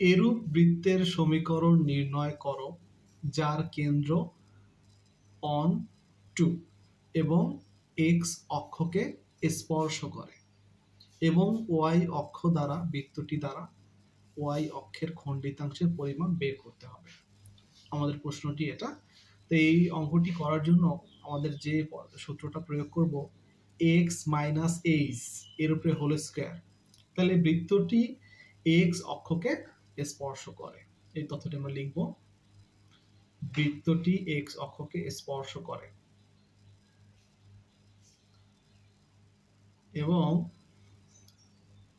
এরূপ বৃত্তের সমীকরণ নির্ণয় করো, যার কেন্দ্র অন টু এবং এক্স অক্ষকে স্পর্শ করে এবং ওয়াই অক্ষ দ্বারা, বৃত্তটি দ্বারা ওয়াই অক্ষের খণ্ডিতাংশের পরিমাণ বের করতে হবে। আমাদের প্রশ্নটি এটা। তো এই অঙ্কটি করার জন্য আমাদের যে সূত্রটা প্রয়োগ করব এক্স মাইনাস এইচ এর উপরে হোল স্কোয়ার তাহলে বৃত্তটি এক্স অক্ষকে স্পর্শ করে। এই তথ্যটি আমরা লিখব। বৃত্তটি এক্স অক্ষকে স্পর্শ করে। এবং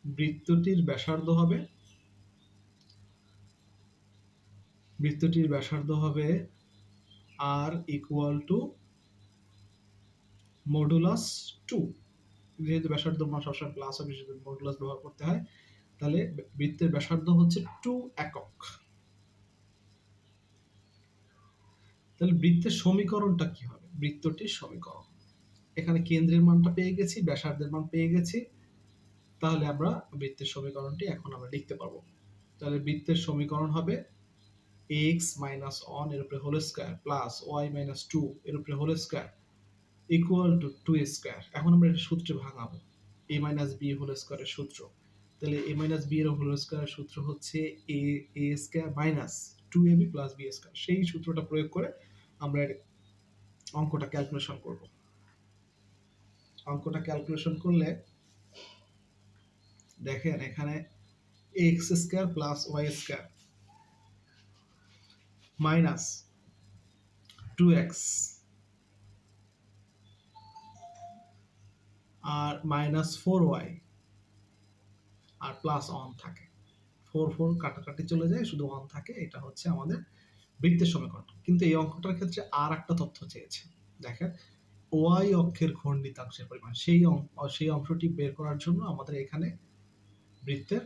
বৃত্তটির ব্যাসার্ধ হবে, বৃত্তটির ব্যাসার্ধ হবে r equal to modulus two যেহেতু ব্যাসার্ধ মান সবসময় প্লাস হবে সেহেতু মডুলাস ব্যবহার করতে হয় তাহলে বৃত্তের ব্যাসার্ধ হচ্ছে টু একক। তাহলে বৃত্তের সমীকরণটা কি হবে? বৃত্তটির সমীকরণ। এখানে কেন্দ্রের মানটা পেয়ে গেছি, ব্যাসার্ধের মান পেয়ে গেছি। তাহলে আমরা বৃত্তের সমীকরণটি এখন আমরা লিখতে পারব। তাহলে বৃত্তের সমীকরণ হবে এক্স মাইনাস ওয়ানের উপরে whole square plus y minus two এর উপরে whole square equal to two square এখন আমরা এটা সূত্রে ভাঙাবো। এ মাইনাস বি হোল স্কোয়ারের সূত্র। তাহলে এ মাইনাস বি এর হোল স্কোয়ারের সূত্র হচ্ছে a a square minus two a b plus b square সেই সূত্রটা প্রয়োগ করে আমরা অঙ্কটা ক্যালকুলেশন করব। অঙ্কটা ক্যালকুলেশন করলে দেখেন এখানে x square plus y square minus two x আর মাইনাস ফোর ওয়াই আর প্লাস অন থাকে। ফোর ফোর কাটাকাটি চলে যায়, শুধু অন থাকে, এটা হচ্ছে আমাদের বৃত্তের সমীকরণ। কিন্তু এই অঙ্কটার ক্ষেত্রে আর একটা তথ্য চেয়েছে। দেখেন ওয়াই অক্ষের খণ্ডিতাংশের পরিমাণ, সেই সেই অংশটি বের করার জন্য আমাদের এখানে বৃত্তের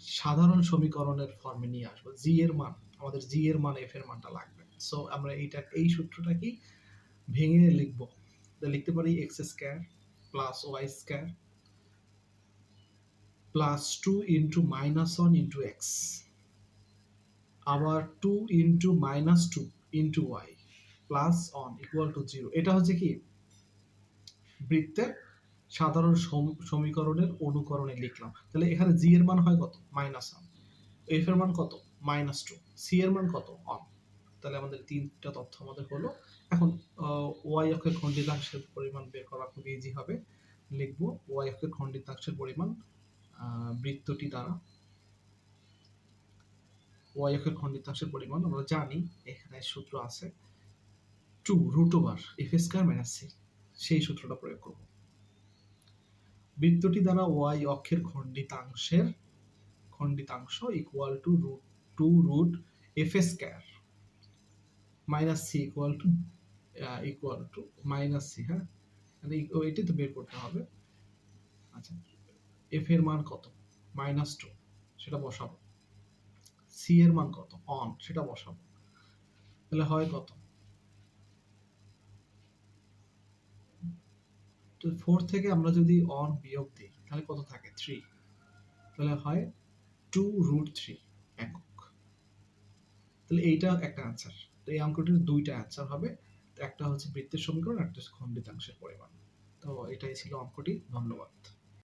সাধারণ সমীকরণের ফর্মে নিয়ে আসব। জি এর মান, আমাদের জি এর মান এফ এর মানটা লাগবে। সো আমরা এইটা, এই সূত্রটা কি ভেঙে লিখব? লিখতে পারি x square plus y square plus two into minus one into x আবার two into minus two into y plus one equal to zero এটা হচ্ছে কি? বৃত্তের সাধারণ সমীকরণের অনুকরণে লিখলাম। তাহলে এখানে জি এর মান হয় কত? মাইনাস ওয়ান এফ এর মান কত? মাইনাস টু সি এর মান কত? অন তাহলে আমাদের তিনটা তথ্য আমাদের হলো। এখন ওয়াই অক্ষের খণ্ডিতাংশের পরিমাণ বের করা খুব ইজি হবে। লিখব ওয়াই অক্ষের খণ্ডিতাংশের পরিমাণ বৃত্তটি দ্বারা। ওয়াই অক্ষের খণ্ডিতাংশের পরিমাণ, আমরা জানি এখানে সূত্র আছে two root over f square minus c সেই সূত্রটা প্রয়োগ করব। বৃত্তটি দ্বারা ওয়াই অক্ষের খণ্ডিতাংশের, খণ্ডিতাংশ equal to root two root f square minus c equal to equal to minus c হ্যাঁ? এটি তো বের করতে হবে। আচ্ছা। এফ এর মান কত? মাইনাস টু সেটা বসাবো। সি এর মান কত? অন সেটা বসাবো। তাহলে হয় কত? ফোর থেকে আমরা যদি অন বিয়োগ দিই, তাহলে কত থাকে? থ্রি তাহলে হয় টু রুট থ্রি একক। তাহলে এইটা একটা অ্যান্সার তো এই অঙ্কটির দুইটা অ্যান্সার হবে। একটা হচ্ছে বৃত্তের সমীকরণ একটা খণ্ডিতাংশের পরিমাণ। তো এটাই ছিল অঙ্কটি। ধন্যবাদ।